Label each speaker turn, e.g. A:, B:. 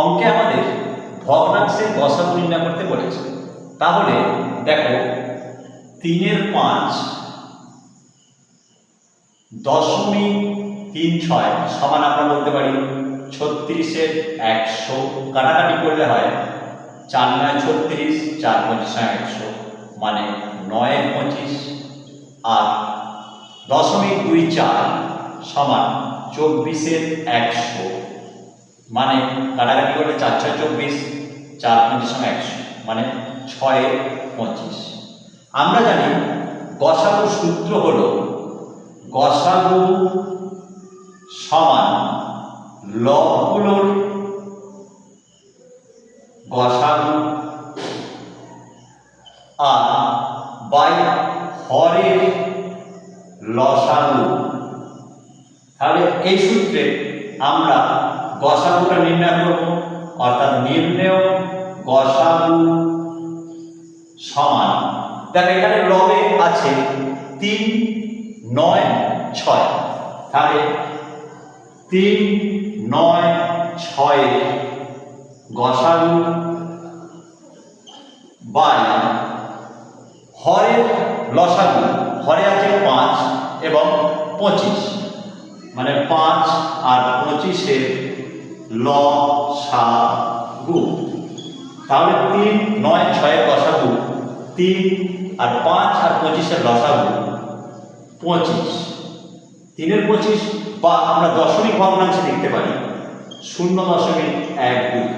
A: অঙ্কে আমাদের ভগ্নাংশের গসাগু নির্ণয় করতে বলেছে। তাহলে দেখো, তিনের পাঁচ দশমিক তিন ছয়, সমান আমরা বলতে পারি ছত্রিশের একশো। কাটাকাটি করলে হয় চার নয় ছত্রিশ, চার পঁচিশ একশো মানে নয় পঁচিশ। আর দশমিক দুই চার সমান চব্বিশের একশো। মানে কাটাকাটি করলে চার ছয় চব্বিশ, চার পঁচিশ একশো মানে ছয় পঁচিশ। আমরা জানি গসাগু সূত্র হলো গসাগু সমান লবগুলোর গসাগু আর বাই হরের লসাগু। তাহলে এই সূত্রে আমরা গসাগুটা নির্ণয় করব, অর্থাৎ নির্ণয় গসাগু সমান। দেখো, এখানে লবে আছে তিন, নয়, ছয়। তাহলে তিন, নয়, ছয় গসাগু বাই হরের লসাগু, হরে আছে পাঁচ এবং পঁচিশ। মানে পাঁচ আর পঁচিশের ল সা, গু। তাহলে তিন, নয়, ছয়ের লসাগু তিন আর পাঁচ আর পঁচিশের লসাগু পঁচিশ। তিনের পঁচিশ বা আমরা দশমিক ভগ্নাংশে লিখতে পারি। শূন্য দশমিক এক দুই।